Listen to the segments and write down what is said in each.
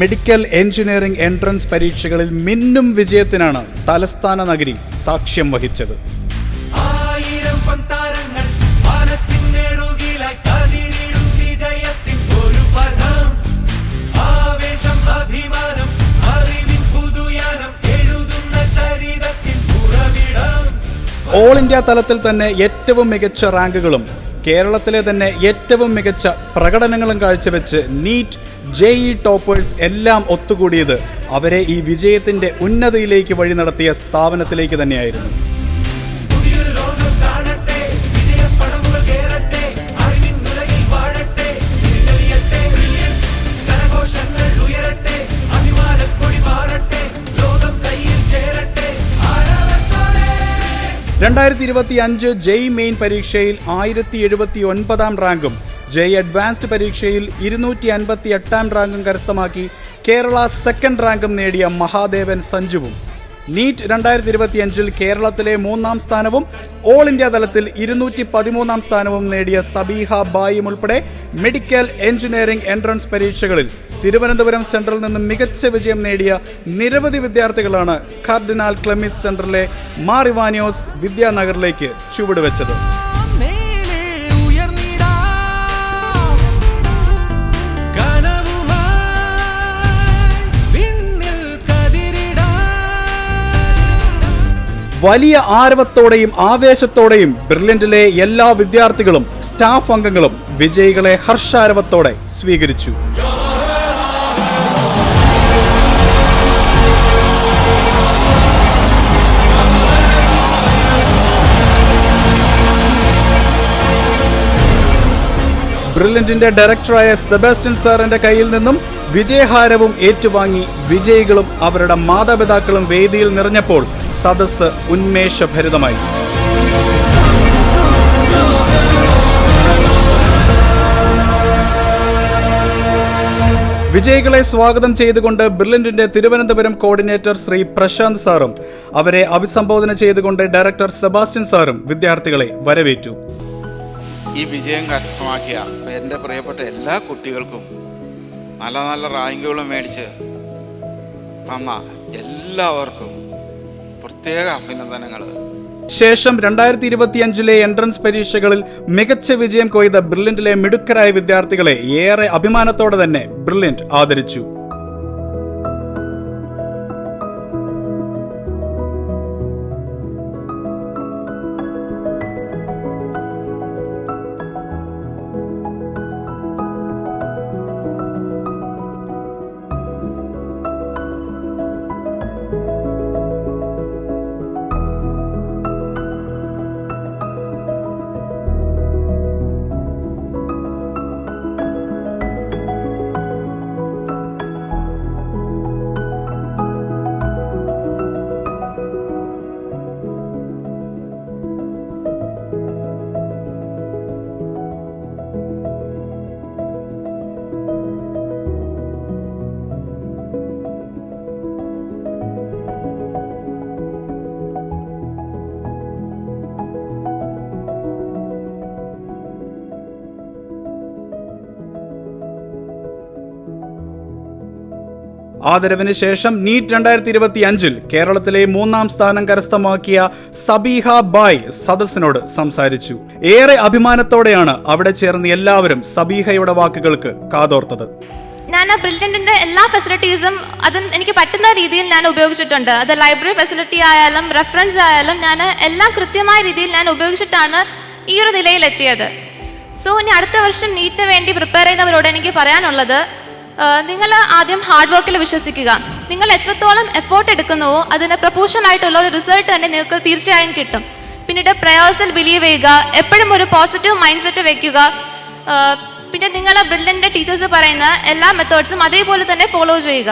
Medical engineering entrance പരീക്ഷകളിൽ മിന്നും വിജയത്തിനാണ് തലസ്ഥാന നഗരി സാക്ഷ്യം വഹിച്ചത്. ഓൾ ഇന്ത്യ തലത്തിൽ തന്നെ ഏറ്റവും മികച്ച റാങ്കുകളും കേരളത്തിലെ തന്നെ ഏറ്റവും മികച്ച പ്രകടനങ്ങളും കാഴ്ചവെച്ച് നീറ്റ് ജെ ഇ ടോപ്പേഴ്സ് എല്ലാം ഒത്തുകൂടിയത് അവരെ ഈ വിജയത്തിന്റെ ഉന്നതിയിലേക്ക് വഴി നടത്തിയ സ്ഥാപനത്തിലേക്ക് തന്നെയായിരുന്നു. രണ്ടായിരത്തി ഇരുപത്തി അഞ്ച് ജെയ് മെയിൻ പരീക്ഷയിൽ ആയിരത്തി എഴുപത്തി ഒൻപതാം റാങ്കും ജെയ് അഡ്വാൻസ്ഡ് പരീക്ഷയിൽ ഇരുന്നൂറ്റി അൻപത്തി എട്ടാം റാങ്കും കരസ്ഥമാക്കി കേരള സെക്കൻഡ് റാങ്കും നേടിയ മഹാദേവൻ സഞ്ജുവും. നീറ്റ് രണ്ടായിരത്തി ഇരുപത്തിയഞ്ചിൽ കേരളത്തിലെ മൂന്നാം സ്ഥാനവും ഓൾ ഇന്ത്യ തലത്തിൽ ഇരുന്നൂറ്റി പതിമൂന്നാം സ്ഥാനവും നേടിയ സബീഹ ബായും ഉൾപ്പെടെ മെഡിക്കൽ എഞ്ചിനീയറിംഗ് എൻട്രൻസ് പരീക്ഷകളിൽ തിരുവനന്തപുരം സെൻട്രൽ നിന്ന് മികച്ച വിജയം നേടിയ നിരവധി വിദ്യാർത്ഥികളാണ് കാർഡിനാൽ ക്ലെമിസ് സെന്ററിലെ മാറിവാനിയോസ് വിദ്യാനഗറിലേക്ക് ചുവടുവെച്ചത്. വലിയ ആരവത്തോടെയും ആവേശത്തോടെയും ബ്രില്യന്റിലെ എല്ലാ വിദ്യാർത്ഥികളും സ്റ്റാഫ് അംഗങ്ങളും വിജയികളെ ഹർഷാരവത്തോടെ സ്വീകരിച്ചു. ബ്രില്യന്റിന്റെ ഡയറക്ടറായ സെബാസ്റ്റ്യൻ സാറിന്റെ കയ്യിൽ നിന്നും വിജയഹാരവും ഏറ്റുവാങ്ങി വിജയികളും അവരുടെ മാതാപിതാക്കളും വേദിയിൽ നിറഞ്ഞപ്പോൾ സദസ്സ് ഉന്മേഷഭരിതമായി. വിജയികളെ സ്വാഗതം ചെയ്തുകൊണ്ട് ബ്രില്യന്റിന്റെ തിരുവനന്തപുരം കോർഡിനേറ്റർ ശ്രീ പ്രശാന്ത് സാറും അവരെ അഭിസംബോധന ചെയ്തുകൊണ്ട് ഡയറക്ടർ സെബാസ്റ്റ്യൻ സാറും വിദ്യാർത്ഥികളെ വരവേറ്റു. ഈ വിജയം കരസ്ഥമാക്കിയ എന്റെ പ്രിയപ്പെട്ട എല്ലാ കുട്ടികൾക്കും നല്ല നല്ല റാങ്കുകളും മേടിച്ച് തന്ന എല്ലാവർക്കും പ്രത്യേക അഭിനന്ദനങ്ങൾ. ശേഷം രണ്ടായിരത്തി ഇരുപത്തിയഞ്ചിലെ എൻട്രൻസ് പരീക്ഷകളിൽ മികച്ച വിജയം കൊയ്ത ബ്രില്യന്റിലെ മിടുക്കരായ വിദ്യാർത്ഥികളെ ഏറെ അഭിമാനത്തോടെ തന്നെ ബ്രില്യന്റ് ആദരിച്ചു. ആദരവിന് ശേഷം നീറ്റ് രണ്ടായിരത്തി ഇരുപത്തി അഞ്ചിൽ കേരളത്തിലെ മൂന്നാം സ്ഥാനം കരസ്ഥമാക്കിയ സബീഹ ബായ് സദസ്സിനോട് സംസാരിച്ചു. ഏറെ അഭിമാനത്തോടെയാണ് അവിടെ ചേർന്ന് എല്ലാവരും സബീഹയുടെ വാക്കുകൾക്ക് കാതോർത്തത്. ഞാൻ ആ ബ്രില്യന്റിന്റെ എല്ലാ ഫെസിലിറ്റീസും അതും എനിക്ക് പറ്റുന്ന രീതിയിൽ ഞാൻ ഉപയോഗിച്ചിട്ടുണ്ട്. അത് ലൈബ്രറി ഫെസിലിറ്റി ആയാലും റെഫറൻസ് ആയാലും ഞാൻ എല്ലാം കൃത്യമായ രീതിയിൽ ഞാൻ ഉപയോഗിച്ചിട്ടാണ് ഈ ഒരു നിലയിലെത്തിയത്. സോ ഇനി അടുത്ത വർഷം നീറ്റിന് വേണ്ടി പ്രിപ്പയർ ചെയ്യുന്നവരോട് എനിക്ക് പറയാനുള്ളത് നിങ്ങൾ ആദ്യം ഹാർഡ് വർക്കിൽ വിശ്വസിക്കുക. നിങ്ങൾ എത്രത്തോളം എഫേർട്ട് എടുക്കുന്നുവോ അതിന് പ്രപ്പോഷൻ ആയിട്ടുള്ള ഒരു റിസൾട്ട് തന്നെ നിങ്ങൾക്ക് തീർച്ചയായും കിട്ടും. പിന്നീട് പ്രയേഴ്സിൽ ബിലീവ് ചെയ്യുക. എപ്പോഴും ഒരു പോസിറ്റീവ് മൈൻഡ് സെറ്റ് വെക്കുക പിന്നെ നിങ്ങൾ ബ്രില്യന്റെ ടീച്ചേഴ്സ് പറയുന്ന എല്ലാ മെത്തേഡ്സും അതേപോലെ തന്നെ ഫോളോ ചെയ്യുക.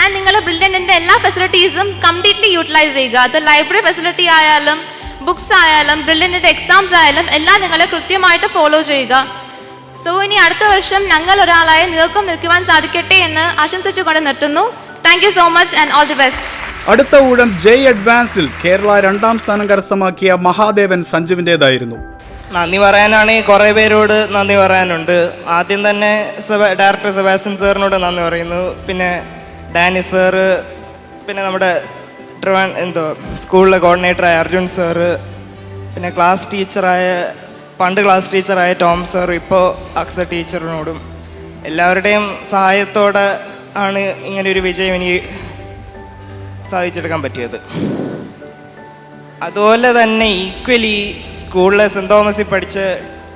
ആൻഡ് നിങ്ങൾ ബ്രില്യന്റെ എല്ലാ ഫെസിലിറ്റീസും കംപ്ലീറ്റ്ലി യൂട്ടിലൈസ് ചെയ്യുക. അത് ലൈബ്രറി ഫെസിലിറ്റി ആയാലും ബുക്സ് ആയാലും ബ്രില്യന്റെ എക്സാംസ് ആയാലും എല്ലാം നിങ്ങൾ കൃത്യമായിട്ട് ഫോളോ ചെയ്യുക. സോ ഇനി അടുത്ത വർഷം ഞങ്ങൾ ഒരാളായി നിങ്ങൾക്കും നിൽക്കുവാൻ സാധിക്കട്ടെ എന്ന് ആശംസിച്ചുകൊണ്ട് നിർത്തുന്നു. Thank you so much and all the best അടുത്ത ഊഴം ജെ അഡ്വാൻസ്ഡിൽ കേരള രണ്ടാം സ്ഥാനം കരസ്ഥമാക്കിയ മഹാദേവൻ സഞ്ജുവിന്റെതായിരുന്നു. നന്ദി പറയാനാണെങ്കിൽ കുറേ പേരോട് നന്ദി പറയാനുണ്ട്. ആദ്യം തന്നെ ഡയറക്ടർ സെബാസ്റ്റ്യൻ സാറിനോട് നന്ദി പറയുന്നു. പിന്നെ ഡാനി സാറ് പിന്നെ നമ്മുടെ ട്രിവാൻ എന്തോ സ്കൂളിലെ കോർഡിനേറ്ററായ അർജുൻ സാറ് പിന്നെ ക്ലാസ് ടീച്ചറായ പണ്ട് ക്ലാസ് ടീച്ചറായ ടോം സർ ഇപ്പോൾ അക്സ ടീച്ചറിനോടും എല്ലാവരുടെയും സഹായത്തോടെ ആണ് ഇങ്ങനെ ഒരു വിജയം എനിക്ക് സാധിച്ചെടുക്കാൻ പറ്റിയത്. അതുപോലെ തന്നെ ഈക്വലി സ്കൂളിലെ സെന്റ് തോമസിൽ പഠിച്ച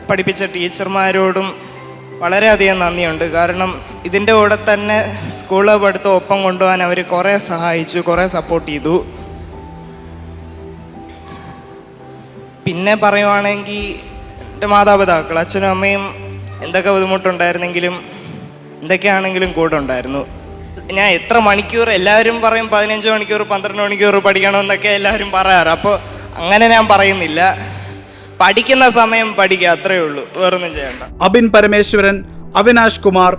പഠിപ്പിച്ച ടീച്ചർമാരോടും വളരെയധികം നന്ദിയുണ്ട്. കാരണം ഇതിന്റെ കൂടെ തന്നെ സ്കൂളിലെ പഠിത്തം ഒപ്പം കൊണ്ടുപോകാൻ അവർ കുറേ സഹായിച്ചു കുറേ സപ്പോർട്ട് ചെയ്തു. പിന്നെ പറയുവാണെങ്കിൽ എന്റെ മാതാപിതാക്കൾ അച്ഛനും അമ്മയും എന്തൊക്കെ ബുദ്ധിമുട്ടുണ്ടായിരുന്നെങ്കിലും എന്തൊക്കെയാണെങ്കിലും കൂടെ ഉണ്ടായിരുന്നു. ഞാൻ എത്ര മണിക്കൂർ എല്ലാവരും പറയും പതിനഞ്ച് മണിക്കൂർ പന്ത്രണ്ട് മണിക്കൂർ പഠിക്കണമെന്നൊക്കെ എല്ലാവരും പറയാറ്. അപ്പോൾ അങ്ങനെ ഞാൻ പറയുന്നില്ല. പഠിക്കുന്ന സമയം പഠിക്കുക അത്രയേ ഉള്ളൂ. വേറൊന്നും ചെയ്യണ്ട. അബിൻ പരമേശ്വരൻ അവിനാഷ് കുമാർ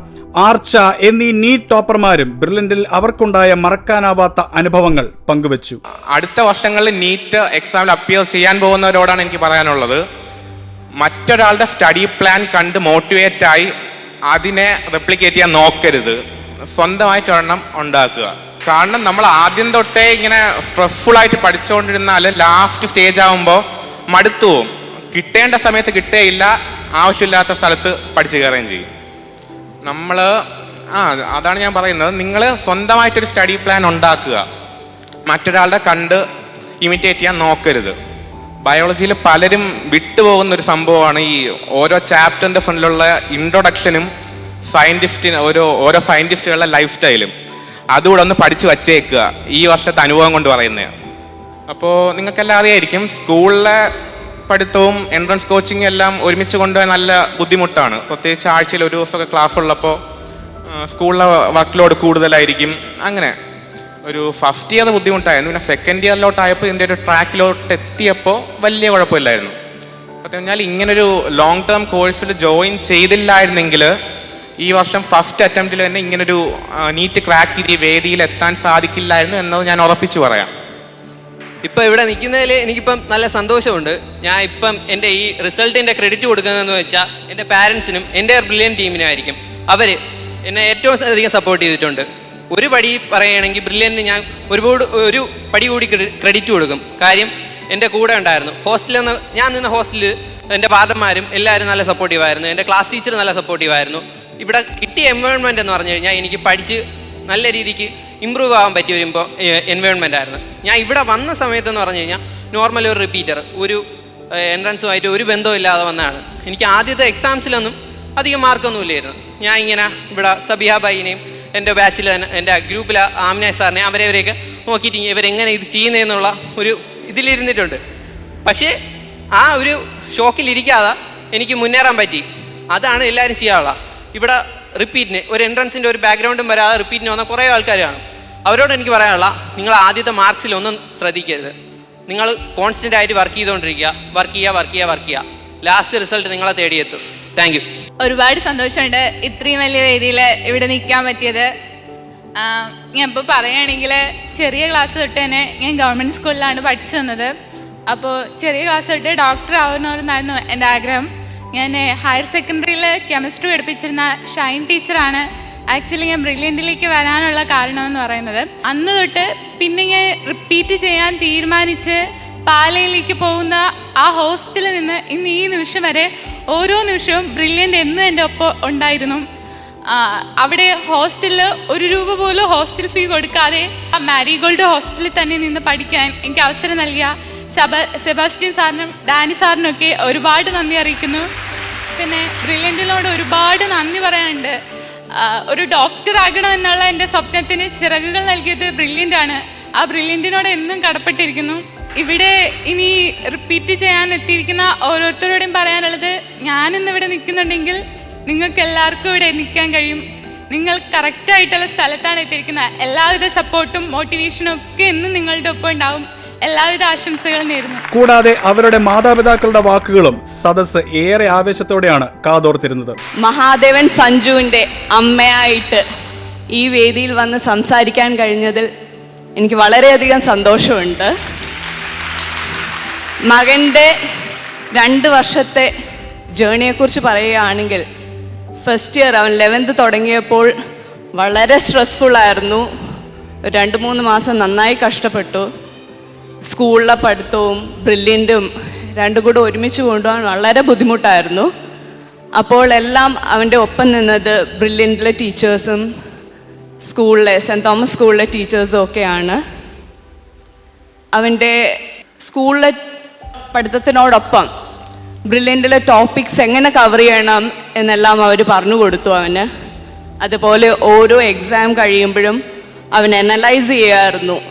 ആർച്ച എന്നീ നീറ്റ് ടോപ്പർമാരും ബ്രില്യന്റിൽ അവർക്കുണ്ടായ മറക്കാനാവാത്ത അനുഭവങ്ങൾ പങ്കുവച്ചു. അടുത്ത വർഷങ്ങളിൽ നീറ്റ് എക്സാമിൽ അപ്പിയർ ചെയ്യാൻ പോകുന്നവരോടാണ് എനിക്ക് പറയാനുള്ളത്. മറ്റൊരാളുടെ സ്റ്റഡി പ്ലാൻ കണ്ട് മോട്ടിവേറ്റ് ആയി അതിനെ റെപ്ലിക്കേറ്റ് ചെയ്യാൻ നോക്കരുത്. സ്വന്തമായിട്ട് ഒരെണ്ണം ഉണ്ടാക്കുക. കാരണം നമ്മൾ ആദ്യം തൊട്ടേ ഇങ്ങനെ സ്ട്രെസ്ഫുൾ ആയിട്ട് പഠിച്ചുകൊണ്ടിരുന്നാൽ ലാസ്റ്റ് സ്റ്റേജ് ആകുമ്പോൾ മടുത്തു പോവും. കിട്ടേണ്ട സമയത്ത് കിട്ടേയില്ല ആവശ്യമില്ലാത്ത സ്ഥലത്ത് പഠിച്ചു കയറുകയും ചെയ്യും. നമ്മൾ ആ അതാണ് ഞാൻ പറയുന്നത്. നിങ്ങൾ സ്വന്തമായിട്ടൊരു സ്റ്റഡി പ്ലാൻ ഉണ്ടാക്കുക. മറ്റൊരാളുടെ കണ്ട് ഇമിറ്റേറ്റ് ചെയ്യാൻ നോക്കരുത്. ബയോളജിയിൽ പലരും വിട്ടുപോകുന്ന ഒരു സംഭവമാണ് ഈ ഓരോ ചാപ്റ്ററിന്റെ ഫ്രണ്ടിലുള്ള ഇൻട്രൊഡക്ഷനും സയന്റിസ്റ്റിന് ഓരോ ഓരോ സയന്റിസ്റ്റുകളുടെ ലൈഫ് സ്റ്റൈലും അതുകൂടെ ഒന്ന് പഠിച്ചു വച്ചേക്കുക. ഈ വർഷത്തെ അനുഭവം കൊണ്ട് പറയുന്നത്. അപ്പോൾ നിങ്ങൾക്കെല്ലാം അറിയായിരിക്കും സ്കൂളിലെ പഠിത്തവും എൻട്രൻസ് കോച്ചിങ്ങും എല്ലാം ഒരുമിച്ച് കൊണ്ടുപോകാൻ നല്ല ബുദ്ധിമുട്ടാണ്. പ്രത്യേകിച്ച് ആഴ്ചയിൽ ഒരു ദിവസമൊക്കെ ക്ലാസ് ഉള്ളപ്പോൾ സ്കൂളിലെ വർക്ക് ലോഡ് കൂടുതലായിരിക്കും. അങ്ങനെ ഒരു ഫസ്റ്റ് ഇയർ ബുദ്ധിമുട്ടായിരുന്നു. പിന്നെ സെക്കൻഡ് ഇയറിലോട്ടായപ്പോൾ ഇതിന്റെ ഒരു ട്രാക്കിലോട്ട് എത്തിയപ്പോൾ വലിയ കുഴപ്പമില്ലായിരുന്നു. സത്യം പറഞ്ഞാൽ ഇങ്ങനൊരു ലോങ് ടേം കോഴ്സിൽ ജോയിൻ ചെയ്തില്ലായിരുന്നെങ്കിൽ ഈ വർഷം ഫസ്റ്റ് അറ്റംപ്റ്റിൽ തന്നെ ഇങ്ങനൊരു നീറ്റ് ക്രാക്ക് ചെയ്ത് വേദിയിൽ എത്താൻ സാധിക്കില്ലായിരുന്നു എന്നത് ഞാൻ ഉറപ്പിച്ചു പറയാം. ഇപ്പം ഇവിടെ നിൽക്കുന്നതിൽ എനിക്കിപ്പം നല്ല സന്തോഷമുണ്ട്. ഞാൻ ഇപ്പം എന്റെ ഈ റിസൾട്ടിന്റെ ക്രെഡിറ്റ് കൊടുക്കുന്നതെന്ന് വെച്ചാൽ എന്റെ പാരൻസിനും എന്റെ ബ്രില്യൻ ടീമിനും ആയിരിക്കും. അവർ എന്നെ ഏറ്റവും അധികം സപ്പോർട്ട് ചെയ്തിട്ടുണ്ട്. ഒരു പടി പറയുകയാണെങ്കിൽ ബ്രില്യന്റിന് ഞാൻ ഒരുപാട് ഒരു പടി കൂടി ക്രെഡിറ്റ് കൊടുക്കും. കാര്യം എന്റെ കൂടെ ഉണ്ടായിരുന്നു. ഹോസ്റ്റലിൽ ഞാൻ നിന്ന ഹോസ്റ്റലിൽ എന്റെ ഫാദർമാരും എല്ലാവരും നല്ല സപ്പോർട്ടീവായിരുന്നു എന്റെ ക്ലാസ് ടീച്ചർ നല്ല സപ്പോർട്ടീവായിരുന്നു ഇവിടെ കിട്ടിയ എൻവയോൺമെന്റ് എന്ന് പറഞ്ഞു കഴിഞ്ഞാൽ എനിക്ക് പഠിച്ച് നല്ല രീതിക്ക് ഇമ്പ്രൂവ് ആവാൻ പറ്റിയ ഒരു എൻവയോൺമെന്റ് ആയിരുന്നു. ഞാൻ ഇവിടെ വന്ന സമയത്തെന്ന് പറഞ്ഞു കഴിഞ്ഞാൽ നോർമൽ ഒരു റിപ്പീറ്റർ ഒരു എൻട്രൻസുമായിട്ട് ഒരു ബന്ധവും ഇല്ലാതെ വന്നതാണ്. എനിക്ക് ആദ്യത്തെ എക്സാംസിലൊന്നും അധികം മാർക്കൊന്നും ഇല്ലായിരുന്നു. ഞാൻ ഇങ്ങനെ ഇവിടെ സബിഹ ബൈനെയും എന്റെ ബാച്ചിൽ തന്നെ എന്റെ ഗ്രൂപ്പിലെ ആമിനായ സാറിനെ അവരെവരെയൊക്കെ നോക്കിയിട്ട് ഇവരെങ്ങനെ ഇത് ചെയ്യുന്നതെന്നുള്ള ഒരു ഇതിലിരുന്നിട്ടുണ്ട്. പക്ഷേ ആ ഒരു ഷോക്കിലിരിക്കാതെ എനിക്ക് മുന്നേറാൻ പറ്റി. അതാണ് എല്ലാവരും ചെയ്യാനുള്ള. ഇവിടെ റിപ്പീറ്റിന് ഒരു എൻട്രൻസിന്റെ ഒരു ബാക്ക്ഗ്രൗണ്ടും വരാതെ റിപ്പീറ്റിന് വന്ന കുറേ ആൾക്കാർ കാണും അവരോട് എനിക്ക് പറയാനുള്ള നിങ്ങൾ ആദ്യത്തെ മാർക്സിൽ ഒന്നും ശ്രദ്ധിക്കരുത്. നിങ്ങൾ കോൺസ്റ്റന്റ് ആയിട്ട് വർക്ക് ചെയ്തുകൊണ്ടിരിക്കുക. വർക്ക് ചെയ്യുക വർക്ക് ചെയ്യുക വർക്ക് ചെയ്യുക. ലാസ്റ്റ് റിസൾട്ട് നിങ്ങളെ തേടിയെത്തും. താങ്ക് യു ഒരുപാട് സന്തോഷമുണ്ട് ഇത്രയും വലിയ വേദിയിൽ ഇവിടെ നിൽക്കാൻ പറ്റിയത്. ഞാൻ ഇപ്പോൾ പറയുകയാണെങ്കിൽ ചെറിയ ക്ലാസ് തൊട്ട് തന്നെ ഞാൻ ഗവൺമെന്റ് സ്കൂളിലാണ് പഠിച്ചു തന്നത് അപ്പോൾ ചെറിയ ക്ലാസ് തൊട്ട് ഡോക്ടർ ആവുന്നവരെന്നായിരുന്നു എന്റെ ആഗ്രഹം. ഞാൻ ഹയർ സെക്കൻഡറിയിൽ കെമിസ്ട്രി പഠിപ്പിച്ചിരുന്ന ഷൈൻ ടീച്ചറാണ് ആക്ച്വലി ഞാൻ ബ്രില്യന്റിലേക്ക് വരാനുള്ള കാരണമെന്ന് പറയുന്നത്. അന്ന് തൊട്ട് പിന്നെ ഞാൻ റിപ്പീറ്റ് ചെയ്യാൻ തീരുമാനിച്ച് പാലയിലേക്ക് പോകുന്ന ആ ഹോസ്റ്റലിൽ നിന്ന് ഇന്ന് ഈ നിമിഷം വരെ ഓരോ നിമിഷവും ബ്രില്യന്റ് എന്നും എന്റെ ഒപ്പം ഉണ്ടായിരുന്നു. അവിടെ ഹോസ്റ്റലിൽ ഒരു രൂപ പോലും ഹോസ്റ്റൽ ഫീ കൊടുക്കാതെ ആ മാരിഗോൾഡ് ഹോസ്റ്റലിൽ തന്നെ നിന്ന് പഠിക്കാൻ എനിക്ക് അവസരം നൽകിയ സെബ സെബാസ്റ്റ്യൻ സാറിനും ഡാനി സാറിനൊക്കെ ഒരുപാട് നന്ദി അറിയിക്കുന്നു. പിന്നെ ബ്രില്യന്റിനോട് ഒരുപാട് നന്ദി പറയാനുണ്ട്. ഒരു ഡോക്ടർ ആകണം എന്നുള്ള എന്റെ സ്വപ്നത്തിന് ചിറകുകൾ നൽകിയത് ബ്രില്യന്റ് ആണ്. ആ ബ്രില്യന്റിനോട് എന്നും കടപ്പെട്ടിരിക്കുന്നു. ഇവിടെ ഇനി റിപ്പീറ്റ് ചെയ്യാൻ എത്തിയിരിക്കുന്ന ഓരോരുത്തരോടും പറയാനുള്ളത് ഞാനിന്ന് ഇവിടെ നിൽക്കുന്നുണ്ടെങ്കിൽ നിങ്ങൾക്ക് എല്ലാവർക്കും ഇവിടെ നിൽക്കാൻ കഴിയും. നിങ്ങൾ കറക്റ്റായിട്ടുള്ള സ്ഥലത്താണ് എത്തിയിരിക്കുന്നത്. എല്ലാവിധ സപ്പോർട്ടും മോട്ടിവേഷനും ഒക്കെ എന്നും നിങ്ങളുടെ ഒപ്പം ഉണ്ടാവും. എല്ലാവിധ ആശംസകളും നേരുന്നു. കൂടാതെ അവരുടെ മാതാപിതാക്കളുടെ വാക്കുകളും സദസ് ഏറെ ആവേശത്തോടെയാണ് കാതോർത്തിരുന്നത്. മഹാദേവൻ സഞ്ജുവിന്റെ അമ്മയായിട്ട് ഈ വേദിയിൽ വന്ന് സംസാരിക്കാൻ കഴിഞ്ഞതിൽ എനിക്ക് വളരെയധികം സന്തോഷമുണ്ട്. മകന്റെ രണ്ട് വർഷത്തെ ജേണിയെക്കുറിച്ച് പറയുകയാണെങ്കിൽ ഫസ്റ്റ് ഇയർ അവൻ ലെവൻത്ത് തുടങ്ങിയപ്പോൾ വളരെ സ്ട്രെസ്ഫുൾ ആയിരുന്നു. രണ്ട് മൂന്ന് മാസം നന്നായി കഷ്ടപ്പെട്ടു. സ്കൂളിലെ പഠിത്തവും ബ്രില്യന്റും രണ്ടും കൂടെ ഒരുമിച്ച് കൊണ്ടുപോകാൻ വളരെ ബുദ്ധിമുട്ടായിരുന്നു. അപ്പോൾ എല്ലാം അവന്റെ ഒപ്പം നിന്നത് ബ്രില്യന്റിലെ ടീച്ചേഴ്സും സ്കൂളിലെ സെന്റ് തോമസ് സ്കൂളിലെ ടീച്ചേഴ്സും ഒക്കെയാണ്. അവന്റെ സ്കൂളിലെ പഠിത്തത്തിനോടൊപ്പം ബ്രില്യന്റിലെ ടോപ്പിക്സ് എങ്ങനെ കവർ ചെയ്യണം എന്നെല്ലാം അവർ പറഞ്ഞു കൊടുത്തു അവന്. അതുപോലെ ഓരോ എക്സാം കഴിയുമ്പോഴും അവൻ അനലൈസ് ചെയ്യുമായിരുന്നു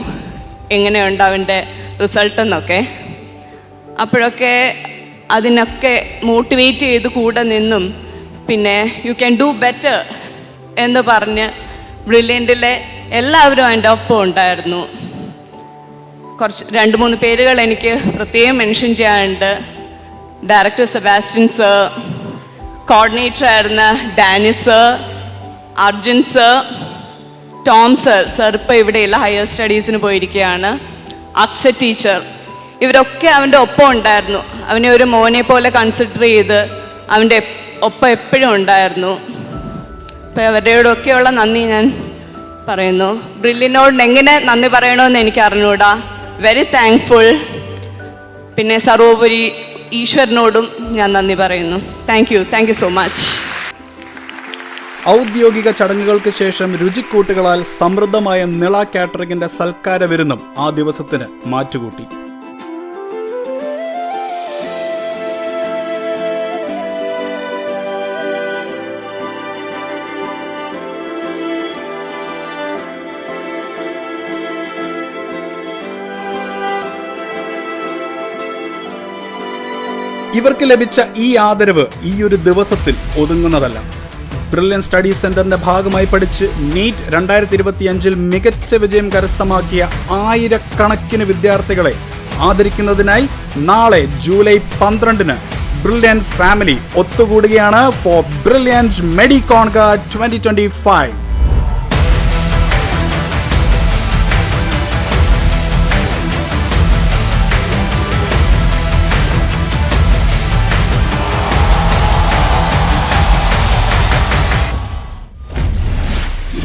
എങ്ങനെയുണ്ട് അവന്റെ റിസൾട്ട് എന്നൊക്കെ. അപ്പോഴൊക്കെ അതിനൊക്കെ മോട്ടിവേറ്റ് ചെയ്ത് കൂടെ നിന്നും പിന്നെ യു ക്യാൻ ഡു ബെറ്റർ എന്ന് പറഞ്ഞ് ബ്രില്യന്റിലെ എല്ലാവരും അതിന്റെ ഒപ്പം ഉണ്ടായിരുന്നു. കുറച്ച് രണ്ട് മൂന്ന് പേരുകൾ എനിക്ക് പ്രത്യേകം മെൻഷൻ ചെയ്യാനുണ്ട്. ഡയറക്ടർ സെബാസ്റ്റ്യൻ സർ കോർഡിനേറ്റർ ആയിരുന്ന Dani sir Arjun sir Tom sir sir ഇപ്പോൾ ഇവിടെയുള്ള ഹയർ സ്റ്റഡീസിന് പോയിരിക്കുകയാണ്. അക്സ ടീച്ചർ ഇവരൊക്കെ അവന്റെ ഒപ്പം ഉണ്ടായിരുന്നു. അവനെ ഒരു മോനെ പോലെ കൺസിഡർ ചെയ്ത് അവന്റെ ഒപ്പം എപ്പോഴും ഉണ്ടായിരുന്നു. അപ്പോൾ അവരുടെയോടൊക്കെയുള്ള നന്ദി ഞാൻ പറയുന്നു. ബ്രില്ലിനോട് എങ്ങനെ നന്ദി പറയണമെന്ന് എനിക്ക് അറിഞ്ഞൂടാ വെരി താങ്ക്ഫുൾ പിന്നെ സർവോപരി ഈശ്വരനോടും ഞാൻ നന്ദി പറയുന്നു. Thank you thank you so much ഔദ്യോഗിക ചടങ്ങുകൾക്ക് ശേഷം രുചിക്കൂട്ടുകളാൽ സമൃദ്ധമായ നിള കാറ്ററിംഗിന്റെ സൽക്കാര വിരുന്നും ആ ദിവസത്തിന് മാറ്റുകൂട്ടി. ഇവർക്ക് ലഭിച്ച ഈ ആദരവ് ഈ ഒരു ദിവസത്തിൽ ഒതുങ്ങുന്നതല്ല. ബ്രില്യൻ സ്റ്റഡി സെന്ററിന്റെ ഭാഗമായി പഠിച്ച് നീറ്റ് രണ്ടായിരത്തി ഇരുപത്തിയഞ്ചിൽ മികച്ച വിജയം കരസ്ഥമാക്കിയ ആയിരക്കണക്കിന് വിദ്യാർത്ഥികളെ ആദരിക്കുന്നതിനായി നാളെ ജൂലൈ പന്ത്രണ്ടിന് ബ്രില്യൻ ഫാമിലി ഒത്തുകൂടുകയാണ് for Brilliant മെഡിക്കോൺക twenty twenty five